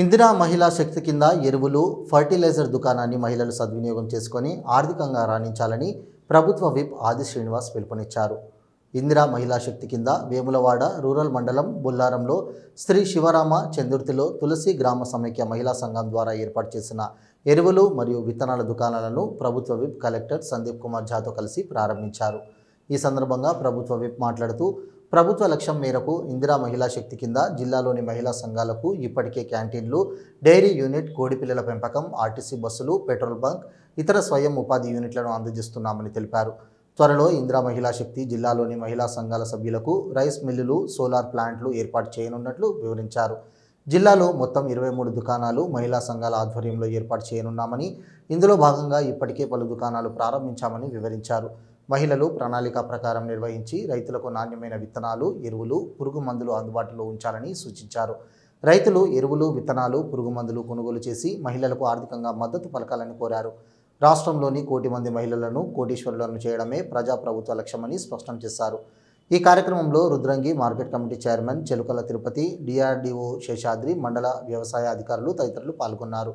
ఇందిరా మహిళా శక్తి కింద ఎరువులు ఫర్టిలైజర్ దుకాణాన్ని మహిళలు సద్వినియోగం చేసుకొని ఆర్థికంగా రాణించాలని ప్రభుత్వ విప్ ఆది శ్రీనివాస్ పిలుపునిచ్చారు. ఇందిరా మహిళా శక్తి కింద వేములవాడ రూరల్ మండలం బుల్లారంలో శ్రీ శివరామ చందుర్తిలో తులసి గ్రామ సమైక్య మహిళా సంఘం ద్వారా ఏర్పాటు చేసిన ఎరువులు మరియు విత్తనాల దుకాణాలను ప్రభుత్వ విప్ కలెక్టర్ సందీప్ కుమార్ ఝాతో కలిసి ప్రారంభించారు. ఈ సందర్భంగా ప్రభుత్వ విప్ మాట్లాడుతూ ప్రభుత్వ లక్ష్యం మేరకు ఇందిరా మహిళా శక్తి కింద జిల్లాలోని మహిళా సంఘాలకు ఇప్పటికే క్యాంటీన్లు డైరీ యూనిట్ కోడిపిల్లల పెంపకం ఆర్టీసీ బస్సులు పెట్రోల్ బంక్ ఇతర స్వయం ఉపాధి యూనిట్లను అందజేస్తున్నామని తెలిపారు. త్వరలో ఇందిరా మహిళా శక్తి జిల్లాలోని మహిళా సంఘాల సభ్యులకు రైస్ మిల్లులు సోలార్ ప్లాంట్లు ఏర్పాటు చేయనున్నట్లు వివరించారు. జిల్లాలో మొత్తం ఇరవై మూడు దుకాణాలు మహిళా సంఘాల ఆధ్వర్యంలో ఏర్పాటు చేయనున్నామని ఇందులో భాగంగా ఇప్పటికే పలు దుకాణాలు ప్రారంభించామని వివరించారు. మహిళలు ప్రణాళిక ప్రకారం నిర్వహించి రైతులకు నాణ్యమైన విత్తనాలు ఎరువులు పురుగు మందులు అందుబాటులో ఉంచాలని సూచించారు. రైతులు ఎరువులు విత్తనాలు పురుగు మందులు కొనుగోలు చేసి మహిళలకు ఆర్థికంగా మద్దతు పలకాలని కోరారు. రాష్ట్రంలోని కోటి మంది మహిళలను కోటీశ్వరులను చేయడమే ప్రజాప్రభుత్వ లక్ష్యమని స్పష్టం చేశారు. ఈ కార్యక్రమంలో Rudrangi market committee chairman Chelukala Tirupati DRDO Seshadri మండల వ్యవసాయ అధికారులు తదితరులు పాల్గొన్నారు.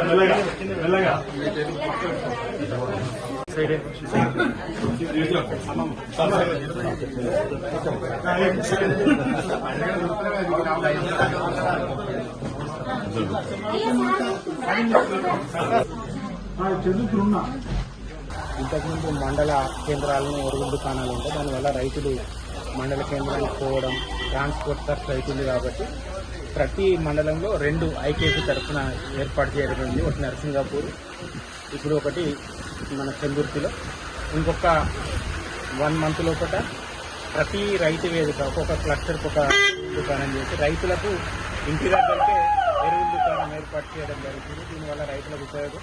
మెల్లగా మెల్లగా చదువుతున్నా. ఇంతకుముందు మండల కేంద్రాలను ఎరువుల దుకాణాలు ఉంటాయి దానివల్ల రైతులు మండల కేంద్రానికి పోవడం ట్రాన్స్పోర్ట్ ఖర్చు అవుతుంది కాబట్టి ప్రతి మండలంలో రెండు ఐకేసీ తరఫున ఏర్పాటు చేయడం ఒకటి నరసింగాపూర్ ఇప్పుడు ఒకటి మన చెందుర్తిలో ఇంకొక వన్ మంత్ లోపల ప్రతి రైతు వేదిక ఒక్కొక్క క్లస్టర్కి ఒక దుకాణం చేసి రైతులకు ఇంటి దగ్గరికే ఎరువుల దుకాణం ఏర్పాటు చేయడం జరుగుతుంది. దీనివల్ల రైతులకు ఉపయోగం.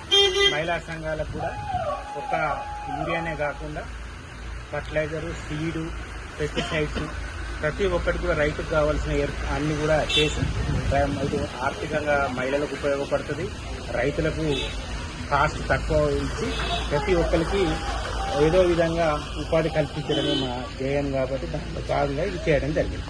మహిళా సంఘాలకు కూడా ఒక యూరియానే కాకుండా ఫర్టిలైజరు సీడు పెస్టిసైడ్స్ ప్రతి ఒక్కటి కూడా రైతుకు కావాల్సిన అన్ని కూడా చేసి ఇది ఆర్థికంగా మహిళలకు ఉపయోగపడుతుంది. రైతులకు కాస్ట్ తక్కువ ఇచ్చి ప్రతి ఒక్కరికి ఏదో విధంగా ఉపాధి కల్పించడమే మా ధ్యేయం కాబట్టి దాంట్లో భాగంగా ఇది చేయడం జరిగింది.